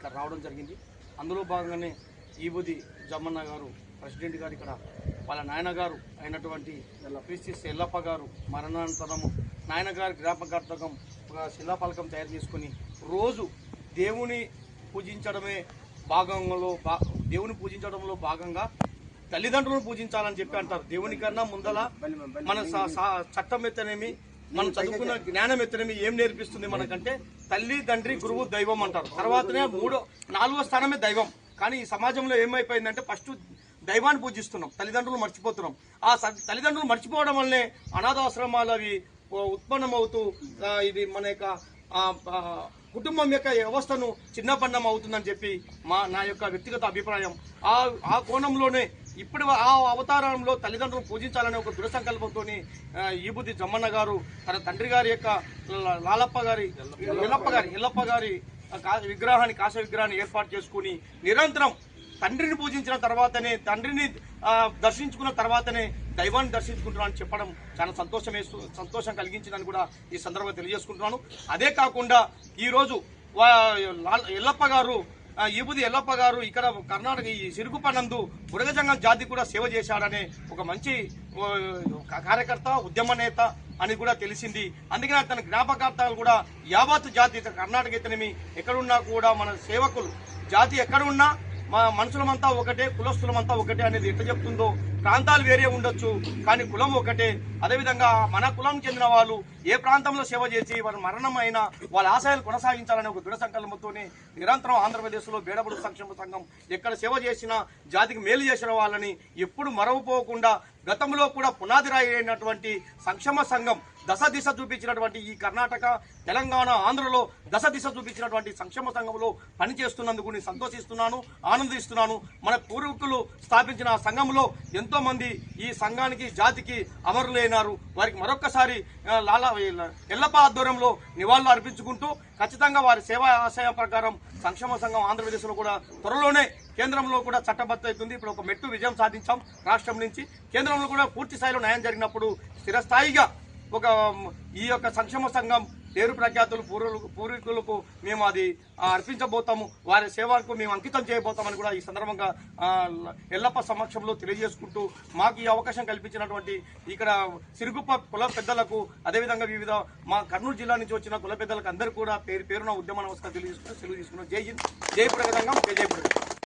ఇక్కడ రావడం జరిగింది. అందులో భాగంగానే ఈబుది జమ్మన్న గారు ప్రెసిడెంట్ గారు ఇక్కడ వాళ్ళ నాయనగారు అయినటువంటి క్రిస్టిస్ ఎల్లప్ప గారు మరణానంతరము నాయనగారి జ్ఞాపకార్థకం ఒక శిలాఫలకం తయారు చేసుకొని రోజు దేవుని పూజించడమే భాగంలో భా దేవుని పూజించడంలో భాగంగా తల్లిదండ్రులను పూజించాలని చెప్పి అంటారు. దేవుని కన్నా ముందల మన చట్టం ఎత్తనేమి మనం చదువుకున్న జ్ఞానం ఎత్తడమే ఏం నేర్పిస్తుంది మనకంటే? తల్లి తండ్రి గురువు దైవం అంటారు. తర్వాతనే మూడో నాలుగో స్థానమే దైవం. కానీ ఈ సమాజంలో ఏమైపోయిందంటే ఫస్ట్ దైవాన్ని పూజిస్తున్నాం తల్లిదండ్రులు మర్చిపోతున్నాం. ఆ తల్లిదండ్రులు మర్చిపోవడం వల్లనే అనాథాశ్రమాలు అవి ఉత్పన్నమవుతూ ఇది మన యొక్క కుటుంబం యొక్క వ్యవస్థను చిన్నపన్నం అవుతుందని చెప్పి మా నా యొక్క వ్యక్తిగత అభిప్రాయం. ఆ ఆ కోణంలోనే ఇప్పుడు ఆ అవతారంలో తల్లిదండ్రులు పూజించాలనే ఒక దృఢ సంకల్పంతో ఈబుద్ధి జమ్మన్న గారు తన తండ్రి గారి యొక్క లాలప్ప గారి ఎల్లప్ప గారి ఎల్లప్ప గారి కా- విగ్రహాన్ని కాశ విగ్రహాన్ని ఏర్పాటు చేసుకుని నిరంతరం తండ్రిని పూజించిన తర్వాతనే తండ్రిని దర్శించుకున్న తర్వాతనే దైవాన్ని దర్శించుకుంటున్నాను చెప్పడం చాలా సంతోషం వేస్తూ సంతోషం కలిగించిందని కూడా ఈ సందర్భంగా తెలియజేసుకుంటున్నాను. అదే కాకుండా ఈరోజు ఇల్లప్ప ఎల్లప్ప గారు ఈబుది ఎల్లప్ప గారు ఇక్కడ కర్ణాటక ఈ సిరుగుపనందు బుడగజంగం జాతి కూడా సేవ చేశాడనే ఒక మంచి కార్యకర్త ఉద్యమ నేత అని కూడా తెలిసింది. అందుకనే తన జ్ఞాపకార్థాలు కూడా యావత్ జాతి కర్ణాటక ఇతనేమి ఎక్కడున్నా కూడా మన సేవకులు జాతి ఎక్కడ ఉన్నా మా మనుషులమంతా ఒకటే కులస్తులమంతా ఒకటే అనేది ఎట్లా చెప్తుందో ప్రాంతాలు వేరే ఉండొచ్చు కానీ కులం ఒకటే. అదేవిధంగా మన కులం చెందిన వాళ్ళు ఏ ప్రాంతంలో సేవ చేసి వారి మరణం అయినా వాళ్ళ ఆశయాలు కొనసాగించాలనే ఒక దృఢ సంకల్పంతోనే నిరంతరం ఆంధ్రప్రదేశ్లో బేడబడు సంక్షేమ సంఘం ఎక్కడ సేవ చేసినా జాతికి మేలు చేసిన వాళ్ళని ఎప్పుడు మరవపోకుండా గతంలో కూడా పునాది రాయినటువంటి అయినటువంటి సంక్షేమ సంఘం దశ దిశ చూపించినటువంటి ఈ కర్ణాటక తెలంగాణ ఆంధ్రలో దశ దిశ చూపించినటువంటి సంక్షేమ సంఘంలో పనిచేస్తున్నందుకు నేను సంతోషిస్తున్నాను ఆనందిస్తున్నాను. మన పూర్వీకులు స్థాపించిన సంఘంలో ఎంతో మంది ఈ సంఘానికి జాతికి అమరులైనారు. వారికి మరొక్కసారి లాలా ఎల్లప్ప ఆధ్వర్యంలో నివాళులు అర్పించుకుంటూ ఖచ్చితంగా వారి సేవా ఆశయ ప్రకారం సంక్షేమ సంఘం ఆంధ్రప్రదేశ్లో కూడా త్వరలోనే కేంద్రంలో కూడా చట్టబద్ధ అవుతుంది. ఇప్పుడు ఒక మెట్టు విజయం సాధించాం రాష్ట్రం నుంచి. కేంద్రంలో కూడా పూర్తి స్థాయిలో న్యాయం జరిగినప్పుడు స్థిరస్థాయిగా ఒక ఈ యొక్క సంక్షేమ సంఘం పేరు ప్రఖ్యాతులు పూర్వులకు పూర్వీకులకు మేము అది అర్పించబోతాము. వారి సేవకు మేము అంకితం చేయబోతామని కూడా ఈ సందర్భంగా ఎల్లప్ప సమక్షంలో తెలియజేసుకుంటూ మాకు ఈ అవకాశం కల్పించినటువంటి ఇక్కడ సిరుగుప్ప కుల పెద్దలకు అదేవిధంగా వివిధ మా కర్నూలు జిల్లా నుంచి వచ్చిన కుల పెద్దలకు అందరూ కూడా పేరు పేరున ఉద్యమ నమస్కారం తెలియజేసుకుంటూ సెలవు తీసుకున్నాం. జై హింద్. జై ప్రగతంగా. జై జయప్రగతం